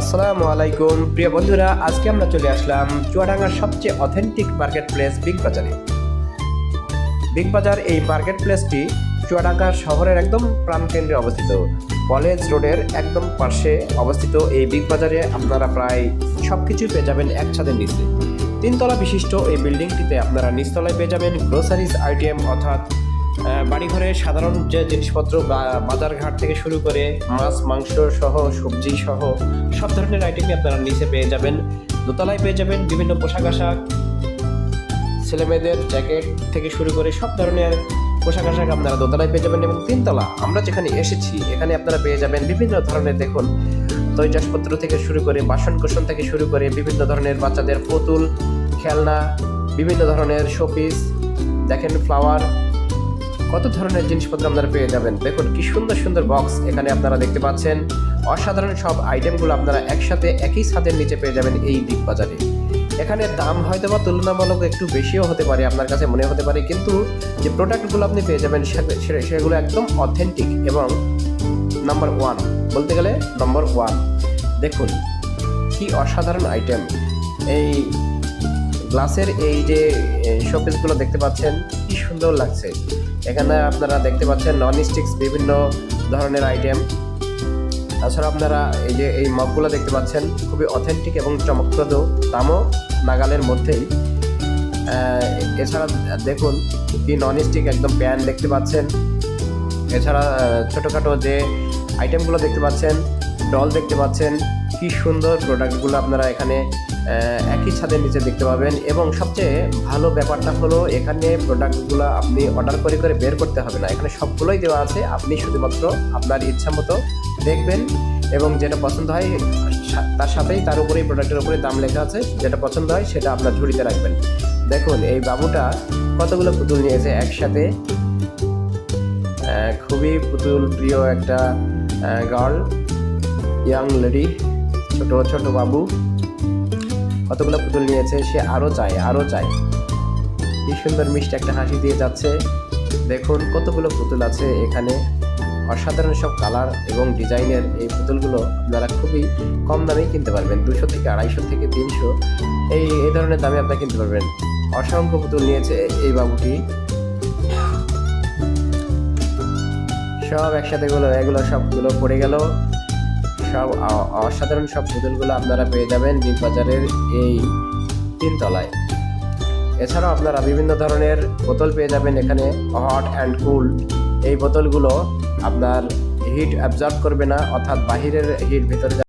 আসসালামু আলাইকুম। প্রিয় বন্ধুরা, আজকে আমরা চলে আসলাম চুয়াডাঙ্গার সবচেয়ে অথেন্টিক মার্কেট প্লেস বিগ বাজারে বিগ বাজার এই মার্কেট প্লেসটি চুয়াডাঙ্গা শহরের একদম প্রাণকেন্দ্রে অবস্থিত। কলেজ রোডের একদম পাশে অবস্থিত এই বিগ বাজারে আপনারা প্রায় সব কিছুই পেয়ে যাবেন একসাথে নিচে। তিনতলা বিশিষ্ট এই বিল্ডিংটিতে আপনারা নিচতলায় পেয়ে যাবেন গ্রোসারিজ আইটেম অর্থাৎ বাড়িঘরে সাধারণ যে জিনিসপত্র বাজার ঘাট থেকে শুরু করে মাছ, মাংস সহ, সবজি সহ সব ধরনের আইটেমই আপনারা নিচে পেয়ে যাবেন। দোতলায় পেয়ে যাবেন বিভিন্ন পোশাক আশাক ছেলে মেয়েদের জ্যাকেট থেকে শুরু করে সব ধরনের পোশাক আশাক আপনারা দোতলায় পেয়ে যাবেন এবং তিনতলা। আমরা যেখানে এসেছি, এখানে আপনারা পেয়ে যাবেন বিভিন্ন ধরনের, দেখুন, তৈজসপত্র থেকে শুরু করে বাসন কোসন থেকে শুরু করে বিভিন্ন ধরনের বাচ্চাদের পুতুল, খেলনা, বিভিন্ন ধরনের শোপিস দেখেন ফ্লাওয়ার কত ধরনের জিনিসপত্র আপনারা পেয়ে যাবেন? দেখুন, কি সুন্দর সুন্দর বক্স এখানে আপনারা দেখতে পাচ্ছেন। অসাধারণ সব আইটেমগুলো আপনারা একসাথে, একই ছাদের নিচে পেয়ে যাবেন এই বিগ বাজারে। এখানে দাম হয়তো বা তুলনামূলক একটু বেশিও হতে পারে, আপনার কাছে মনে হতে পারে, কিন্তু যে প্রোডাক্টগুলো আপনি পেয়ে যাবেন সেগুলো একদম অথেন্টিক এবং নাম্বার ওয়ান বলতে গেলে নম্বর ওয়ান দেখুন, কি অসাধারণ আইটেম এই গ্লাসের এই যে শোপিসগুলো দেখতে পাচ্ছেন, কি সুন্দর লাগছে। এখানে আপনারা দেখতে পাচ্ছেন নন স্টিক্স বিভিন্ন ধরনের আইটেম তাছাড়া আপনারা এই যে এই মগগুলো দেখতে পাচ্ছেন, খুবই অথেন্টিক এবং চমকপ্রদ। দামও নাগালের মধ্যেই। এছাড়া দেখুন কি নন স্টিক একদম প্যান দেখতে পাচ্ছেন। এছাড়া ছোটোখাটো যে আইটেমগুলো দেখতে পাচ্ছেন ডল দেখতে পাচ্ছেন কি সুন্দর প্রোডাক্টগুলো আপনারা এখানে একই ছাদের নিচে দেখতে পাবেন। এবং সবচেয়ে ভালো ব্যাপারটা হলো এখানে প্রোডাক্টগুলো আপনি অর্ডার করে করে বের করতে হবে না। এখানে সবগুলোই দেওয়া আছে। আপনি শুধুমাত্র আপনার ইচ্ছা মতো দেখবেন এবং যেটা পছন্দ হয় তার সাথেই তার উপরেই প্রোডাক্টের উপরে দাম লেখা আছে। যেটা পছন্দ হয়, সেটা আপনার ঝুড়িতে রাখবেন। দেখুন, এই বাবুটা কতগুলো পুতুল নিয়েছে একসাথে। খুবই পুতুল প্রিয় একটা গার্ল ইয়াং লেডি ছোট ছোট বাবু। কতগুলো পুতুল নিয়েছে, সে আরও চায় আরও চায়। কি সুন্দর মিষ্টি একটা হাসি দিয়ে যাচ্ছে। দেখুন কতগুলো পুতুল আছে এখানে। অসাধারণ সব কালার এবং ডিজাইনের এই পুতুলগুলো আপনারা খুবই কম দামেই কিনতে পারবেন দুশো থেকে আড়াইশো থেকে তিনশো। এই এই ধরনের দামে আপনারা কিনতে পারবেন। অসংখ্য পুতুল নিয়েছে এই বাবুটি। সব একসাথে গুলো এগুলো সবগুলো পড়ে গেল। সব অসাধারণ সব পুতুলগুলো আপনারা পেয়ে যাবেন বিগ বাজারের এই তিনতলায়। এছাড়াও আপনারা বিভিন্ন ধরনের বোতল পেয়ে যাবেন এখানে, হট অ্যান্ড কুল। এই বোতলগুলো আপনার হিট অ্যাবজর্ব করবে না, অর্থাৎ বাহিরের হিট ভিতরে